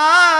ah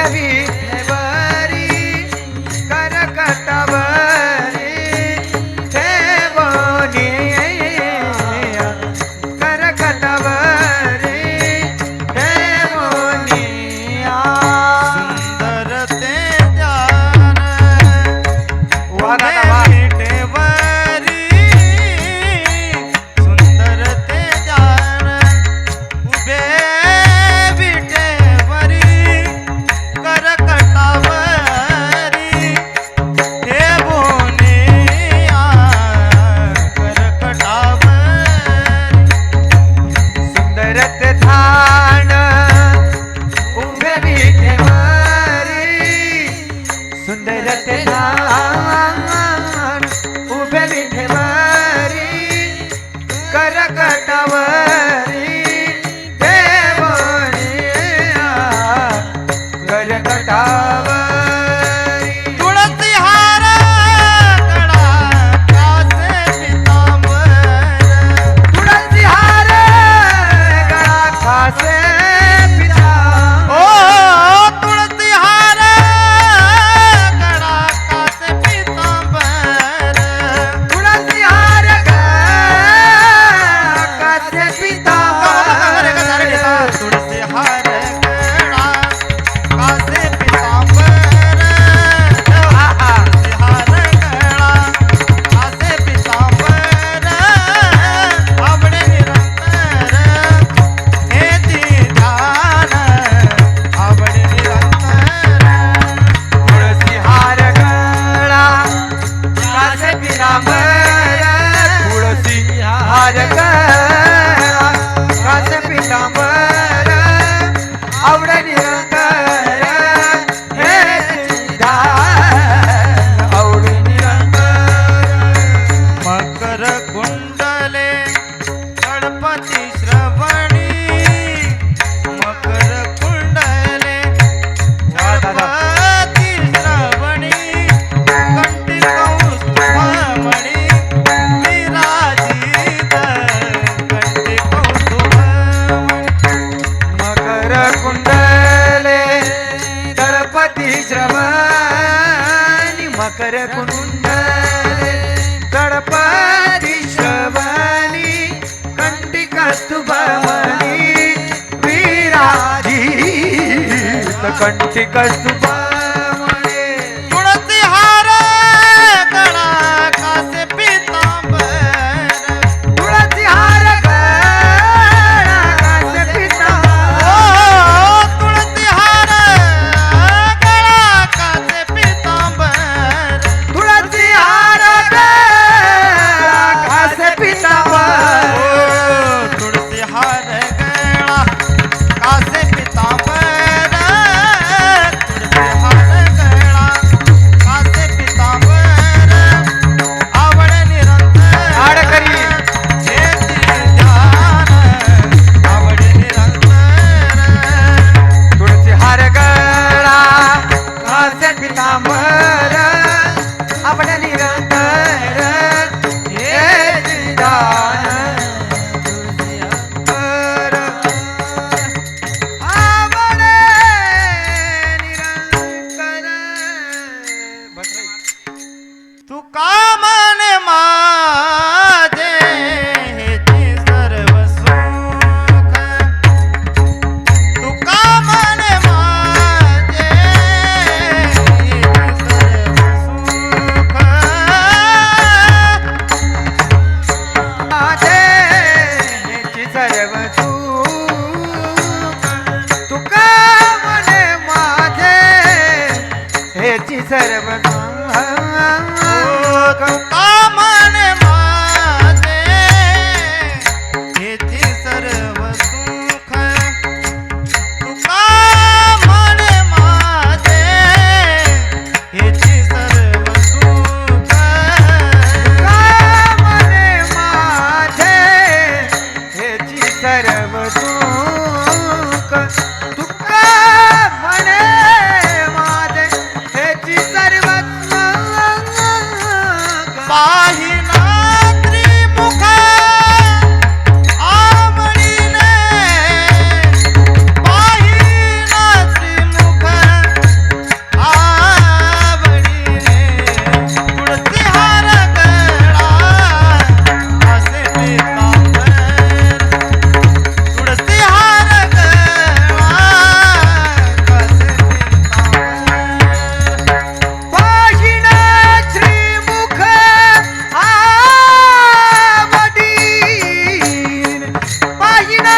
பிறவி కరకునుండే గడపతి శవాని కంటి కస్తుభవని వీరాధి కంటి కస్తుభ सर्व तुका मने माझे ह्याची सर्व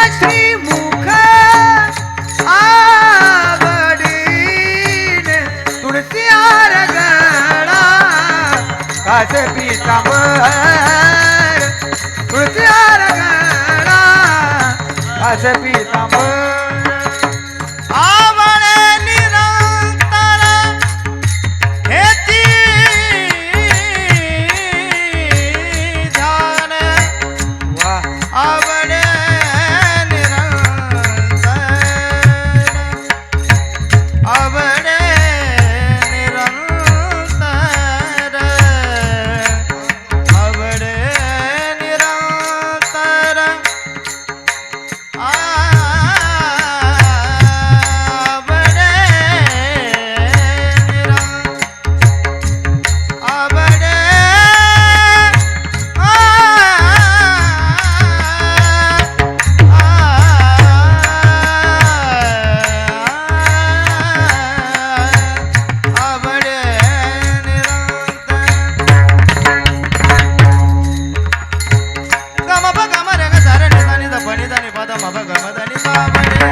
मुख तुळस्यार कस पीता तुळसारा कसे पी மபகமதனி மாமணி